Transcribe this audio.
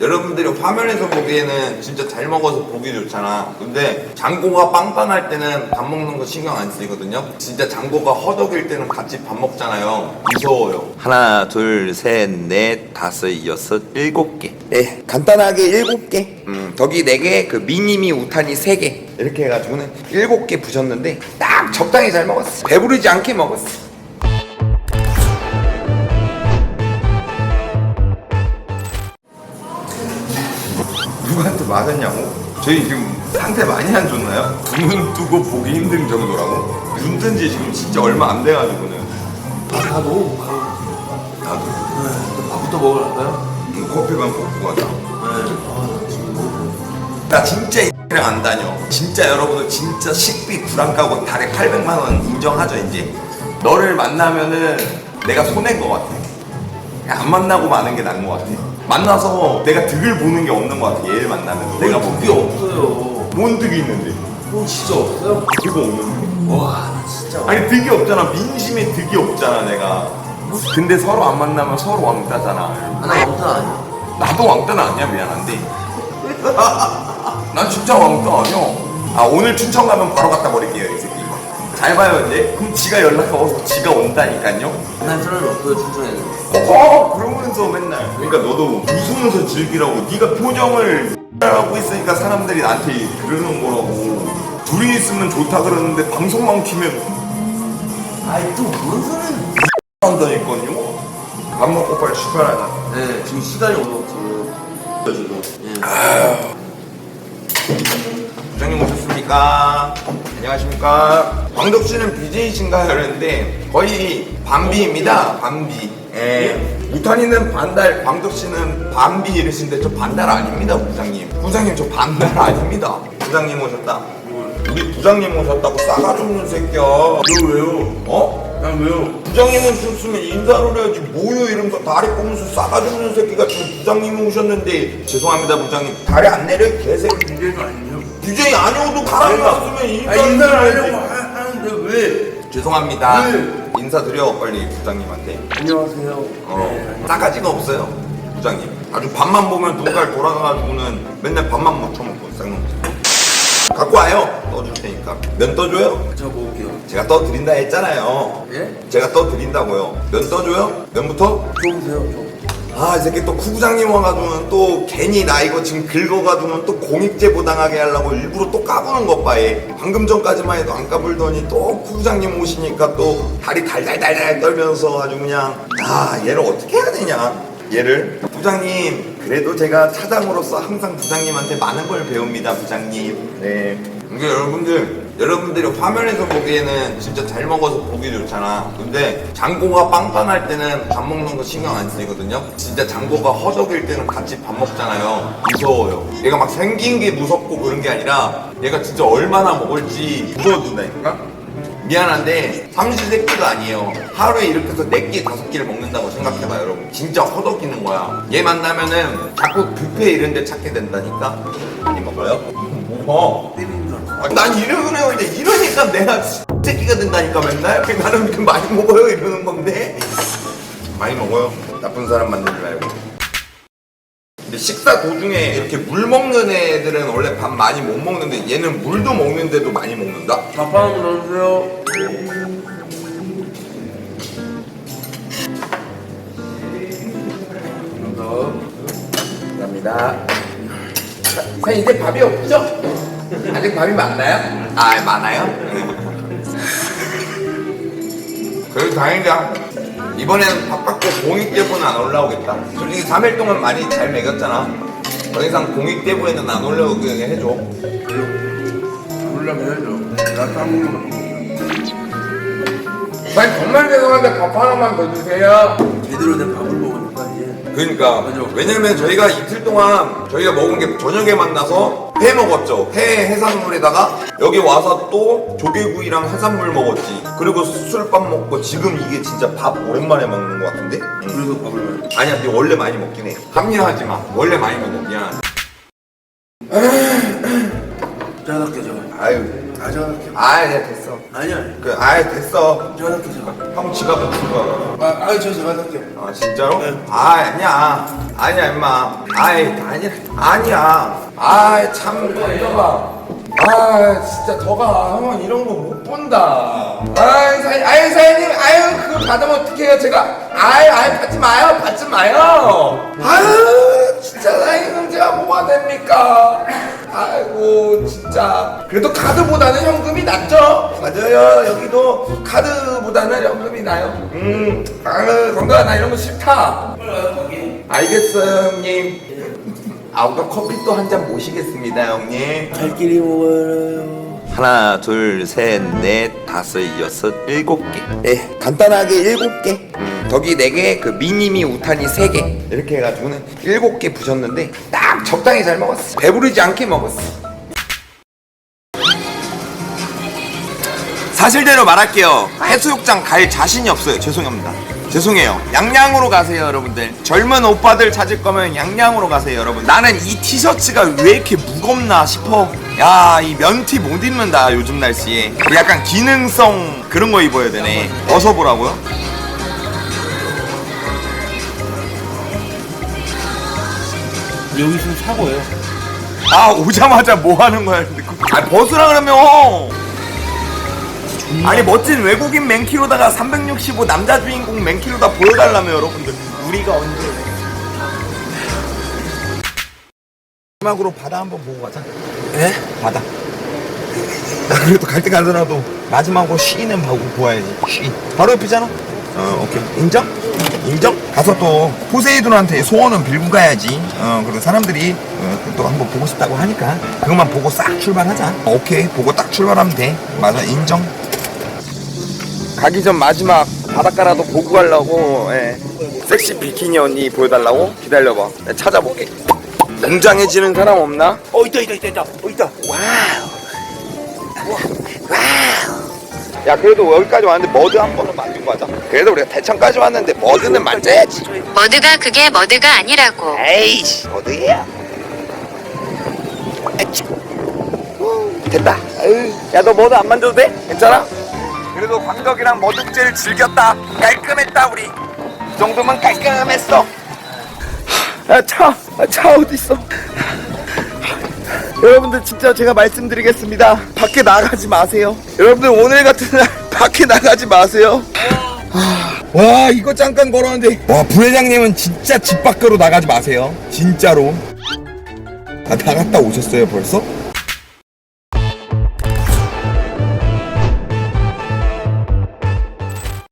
여러분들이 화면에서 보기에는 진짜 잘 먹어서 보기 좋잖아. 근데 장고가 빵빵할 때는 밥 먹는 거 신경 안 쓰이거든요. 진짜 장고가 허덕일 때는 같이 밥 먹잖아요. 무서워요. 하나, 둘, 셋, 넷, 다섯, 여섯, 일곱 개. 네, 간단하게 일곱 개. 음, 덕이 네 개, 그 미니미 우탄이 세 개. 이렇게 해가지고는 일곱 개 부셨는데 딱 적당히 잘 먹었어. 배부르지 않게 먹었어. 맞았냐고? 저희 지금 상태 많이 안 좋나요? 눈 뜨고 보기 힘든 정도라고? 눈 뜬 지 지금 진짜 얼마 안 돼가지고는 나도 나도 네, 밥부터 먹으러 갈까요? 음, 커피만 먹고 가자 네. 지금 너무 나 진짜 이랑 안 다녀 진짜 여러분들 진짜 식비 불안 까고 달에 800만 원 인정하죠 이제 너를 만나면은 내가 손해인 것 같아 그냥 안 만나고 마는 게 나은 것 같아 만나서 내가 득을 보는 게 없는 것 같아 얘를 만나면. 내가 뭐 그게 없어요. 뭔 득이 있는데? 어 진짜 없어요? 그거 없는데? 와 나 진짜 아니 득이 없잖아. 민심에 득이 없잖아 내가. 근데 서로 안 만나면 서로 왕따잖아. 하나 없다 아니야? 나도 왕따는 아니야 미안한데. 난 진짜 왕따 아니야. 아 오늘 춘천 가면 바로 갖다 버릴게요 이 새끼 잘 봐요 이제 그럼 지가 연락 와서 지가 온다니까요? 만날 사람이 없어요 춘천에는 어 그러면서 맨날. 그러니까 너도 웃으면서 즐기라고. 네가 표정을 하고 있으니까 사람들이 나한테 그러는 거라고. 둘이 있으면 좋다 그러는데 방송만 키면 아이 또 뭔 소리는 한다니까요? 밥 먹고 빨리 출발하자. 네 지금 시간이 없어 지금. 지금 예. 부장님 오셨습니까? 안녕하십니까? 광덕 씨는 BJ신가요? 이랬는데 거의 반비입니다. 반비. 예. 우탄이는 반달, 광덕 씨는 반비 이러시는데 저 반달 아닙니다, 부장님. 부장님 저 반달 아닙니다. 부장님 오셨다. 우리 부장님 오셨다고 싸가지 없는 새끼야. 너 왜요? 어? 난 왜요? 부장님 오셨으면 인사를 해야지 뭐요 이러면서 다리 꼬면서 싸가지 없는 새끼가 지금 부장님이 오셨는데 죄송합니다 부장님 다리 안 내려 개새끼 문제가 아니에 요 BJ 아니어도 사람이 왔으면 아 인사를. 하려고 하- 하는데 왜? 죄송합니다 네. 인사드려 빨리 부장님한테 안녕하세요 어 네, 싸가지가 없어요 부장님 아주 밥만 보면 눈깔 돌아가가지고는 맨날 밥만 못 처먹고 쌍놈 갖고 와요 떠줄 테니까 면 떠줘요? 제가 먹을게요 제가 떠드린다 했잖아요 예? 제가 떠드린다고요 면 떠줘요? 면부터? 저 아, 이 새끼 또 쿠부장님 와가지고는 또 괜히 나 이거 지금 긁어가지고는 또 공익제 부당하게 하려고 일부러 또 까부는 것 봐, 얘. 방금 전까지만 해도 안 까불더니 또 쿠부장님 오시니까 또 다리 달달달달 떨면서 아주 그냥, 아, 얘를 어떻게 해야 되냐. 얘를. 부장님, 그래도 제가 차장으로서 항상 부장님한테 많은 걸 배웁니다, 부장님. 네. 이게 여러분들, 여러분들이 화면에서 보기에는 진짜 잘 먹어서 보기 좋잖아. 근데 장고가 빵빵할 때는 밥 먹는 거 신경 안 쓰이거든요. 진짜 장고가 허덕일 때는 같이 밥 먹잖아요. 무서워요. 얘가 막 생긴 게 무섭고 그런 게 아니라 얘가 진짜 얼마나 먹을지 무서워진다니까? 미안한데 삼시세끼도 아니에요. 하루에 이렇게 해서 4끼, 5끼를 먹는다고 생각해봐 여러분. 진짜 허덕이는 거야. 얘 만나면은 자꾸 뷔페 이런 데 찾게 된다니까? 많이 먹어요? 뭐? 줄 알았어 아, 난 이러네요. 근데 이러니까 내가 새끼가 된다니까 맨날. 그냥 나는 이렇게 많이 먹어요 이러는 건데. 많이 먹어요. 나쁜 사람 만들지 말고. 근데 식사 도중에 이렇게 물 먹는 애들은 원래 밥 많이 못 먹는데 얘는 물도 먹는데도 많이 먹는다? 밥 하나 넣어주세요 감사합니다 감사합니다. 자, 이제 밥이 없죠? 아직 밥이 많나요? 아, 많아요? 그래도 다행이다. 이번에는 밥 받고 공익대부는 안 올라오겠다. 솔직히 3일 동안 많이 잘 먹였잖아. 더 이상 공익대부에는 안 올라오게 해줘. 물라면 해야죠 나 땀먹는 아니, 정말 죄송한데 밥 하나만 더 주세요. 제대로 된 밥을 먹으니까 이제 그러니까 그죠. 왜냐면 저희가 이틀 동안 저희가 먹은 게 저녁에 만나서 회 먹었죠. 회 해산물에다가 여기 와서 또 조개구이랑 해산물 먹었지. 그리고 술밥 먹고 지금 이게 진짜 밥 오랜만에 먹는 것 같은데? 응. 그래서 밥을 먹어요 아니야 근데 원래 많이 먹긴 해. 합리화하지 마. 원래 많이 먹어. 미안. 짜답게 저 아유 아 전화할게. 아 야, 됐어. 아니야. 그 아예 됐어. 전화할게 제가. 형 지갑 붙여 아, 아니 저 전화할게. 아 진짜로? 네. 아 아니야. 아니야 임마. 아이 아니 아니야. 아참 던져봐. 아 진짜 더가. 형은 이런 거 못 본다. 아이 사 아이 사장님. 아유 그거 받으면 어떡해요? 제가 아이 아이 받지 마요. 받지 마요. 아유 진짜 사장님 제가 뭐가 됩니까? 아이고 진짜. 그래도 카드보다는 현금이 낫죠? 맞아요. 여기도 카드보다는 현금이 나요. 음 아유 건강아 나 이런 거 싫다. 알겠어요 형님. 아우가 커피 또 한 잔 모시겠습니다 형님. 갈 길이 멀어요. 하나 둘 셋 넷 다섯 여섯 일곱 개. 네, 간단하게 일곱 개. 음, 덕이 네개그 미니미 우탄이 세개. 이렇게 해가지고는 일곱 개 부셨는데 딱 적당히 잘 먹었어. 배부르지 않게 먹었어. 사실대로 말할게요. 해수욕장 갈 자신이 없어요. 죄송합니다. 죄송해요. 양양으로 가세요 여러분들. 젊은 오빠들 찾을 거면 양양으로 가세요 여러분. 나는 이 티셔츠가 왜 이렇게 무겁나 싶어. 야 이 면티 못 입는다 요즘 날씨에. 약간 기능성 그런 거 입어야 되네. 벗어보라고요? 여기 있으면 사고예요. 아 오자마자 뭐 하는 거야? 근데 그- 아 벗으라 그러면. 아니 멋진 외국인 맨키로다가 365 남자 주인공 맨키로다 보여달라며 여러분들. 우리가 언제. 마지막으로 바다 한번 보고 가자. 예? 바다. 나 그래도 갈 때 가더라도 마지막으로 쉬는 보고 보아야지. 쉬. 바로 옆이잖아 어 오케이 인정? 인정? 가서 또 포세이돈한테 소원은 빌고 가야지 어 그리고 사람들이 어, 또 한번 보고 싶다고 하니까 그것만 보고 싹 출발하자 오케이 보고 딱 출발하면 돼 맞아 인정 가기 전 마지막 바닷가라도 보고 가려고 예. 섹시 비키니 언니 보여달라고 기다려봐 내가 찾아볼게 웅장해지는 사람 없나? 어 있다 있다 있다 있다. 어 있다. 야 그래도 여기까지 왔는데 머드 한 번은 만들고 가자. 그래도 우리가 대천까지 왔는데 머드는 만져야지. 머드가 그게 머드가 아니라고. 에이씨. 머드야. 후, 됐다. 야 너 머드 안 만져도 돼? 괜찮아? 그래도 광덕이랑 머드제를 즐겼다. 깔끔했다 우리. 이 정도면 깔끔했어. 야차 차 어디 있어 여러분들 진짜 제가 말씀드리겠습니다. 밖에 나가지 마세요. 여러분들 오늘 같은 날 밖에 나가지 마세요. 와 이거 잠깐 걸었는데. 와 부회장님은 진짜 집 밖으로 나가지 마세요. 진짜로. 아 나갔다 오셨어요 벌써?